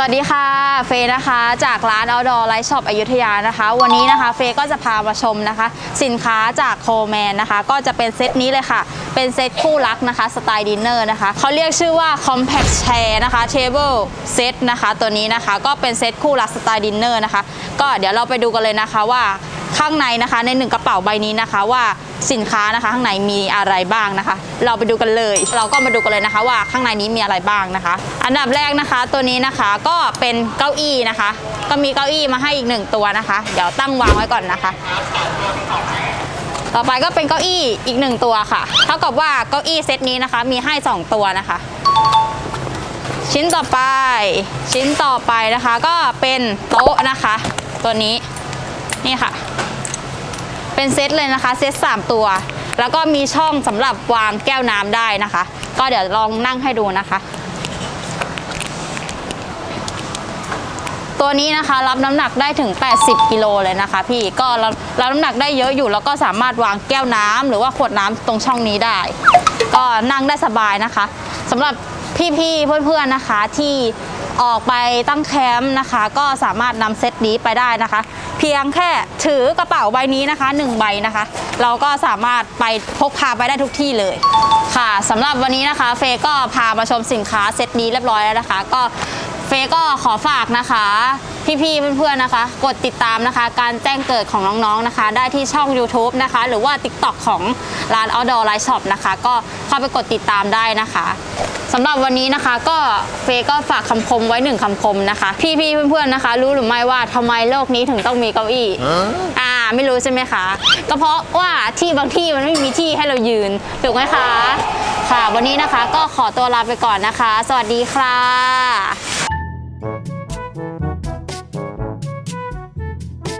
สวัสดีค่ะ เฟย์นะคะ จากร้าน Outdoor Light Shop อยุธยานะคะ วันนี้นะคะ เฟย์ก็จะพามาชมนะคะ สินค้าจากโคแมนนะคะ ก็จะเป็นเซตนี้เลยค่ะ เป็นเซตคู่รักนะคะ สไตล์ดินเนอร์นะคะ เขาเรียกชื่อว่า Compact Chair นะคะ Table Set นะคะ ตัวนี้นะคะ ก็เป็นเซตคู่รักสไตล์ดินเนอร์นะคะ ก็เดี๋ยวเราไปดูกันเลยนะคะว่า ข้างในนะคะในหนึ่งกระเป๋าใบนี้นะคะ ว่าสินค้านะคะข้างในมีอะไรบ้างนะคะ เราไปดูกันเลย เราก็มาดูกันเลยนะคะ ว่าข้างในนี้มีอะไรบ้างนะคะ อันดับแรกนะคะตัวนี้นะคะก็เป็นเก้าอี้นะคะ ก็มีเก้าอี้มาให้อีกหนึ่งตัวนะคะ เดี๋ยวตั้งวางไว้ก่อนนะคะ ต่อไปก็เป็นเก้าอี้อีกหนึ่งตัวค่ะเท่ากับว่าเก้าอี้เซตนี้นะคะ มีให้ 2 ตัวนะคะ ชิ้นต่อไป ชิ้นต่อไปนะคะ ก็เป็นโต๊ะนะคะ ตัวนี้นี่ค่ะ เป็นเซตเลยนะคะ เซต3 ตัว แล้วก็มีช่องสำหรับวางแก้วน้ำได้นะคะ ก็เดี๋ยวลองนั่งให้ดูนะคะ ตัวนี้นะคะรับน้ำหนักได้ถึง 80 กิโลเลยนะคะ พี่ก็รับรับน้ำหนักได้เยอะอยู่ แล้วก็สามารถวางแก้วน้ำหรือว่าขวดน้ำตรงช่องนี้ได้ ก็นั่งได้สบายนะคะสำหรับพี่ๆเพื่อนๆนะคะที่ออกไปตั้งแคมป์นะคะ ก็สามารถนำเซตนี้ไปได้นะคะ เพียงแค่ถือกระเป๋าใบนี้นะคะหนึ่งใบนะคะ เราก็สามารถไปพกพาไปได้ทุกที่เลยค่ะสำหรับวันนี้นะคะ เฟยก็พามาชมสินค้าเซตนี้เรียบร้อยแล้วนะคะ ก็ เฟย์ก็ขอฝากนะคะ พี่ๆเพื่อนๆนะคะ กดติดตามนะคะ การแจ้งเกิดของน้องๆนะคะ ได้ที่ช่อง YouTube นะคะ หรือว่า TikTok ของร้าน Outdoor Light Shop นะคะ ก็เข้าไปกดติดตามได้นะคะสำหรับวันนี้นะคะ ก็เฟย์ก็ฝากคำคมไว้หนึ่งคำคมนะคะ พี่ๆเพื่อนๆนะคะ รู้หรือไม่ว่าทำไมโลกนี้ถึงต้องมีเก้าอี้อ่าไม่รู้ใช่ไหมคะก็เพราะว่าที่บางที่มันไม่มีที่ให้เรายืนถูกไหมคะ ค่ะ วันนี้นะคะก็ขอตัวลาไปก่อนนะคะ สวัสดีค่ะ Bye.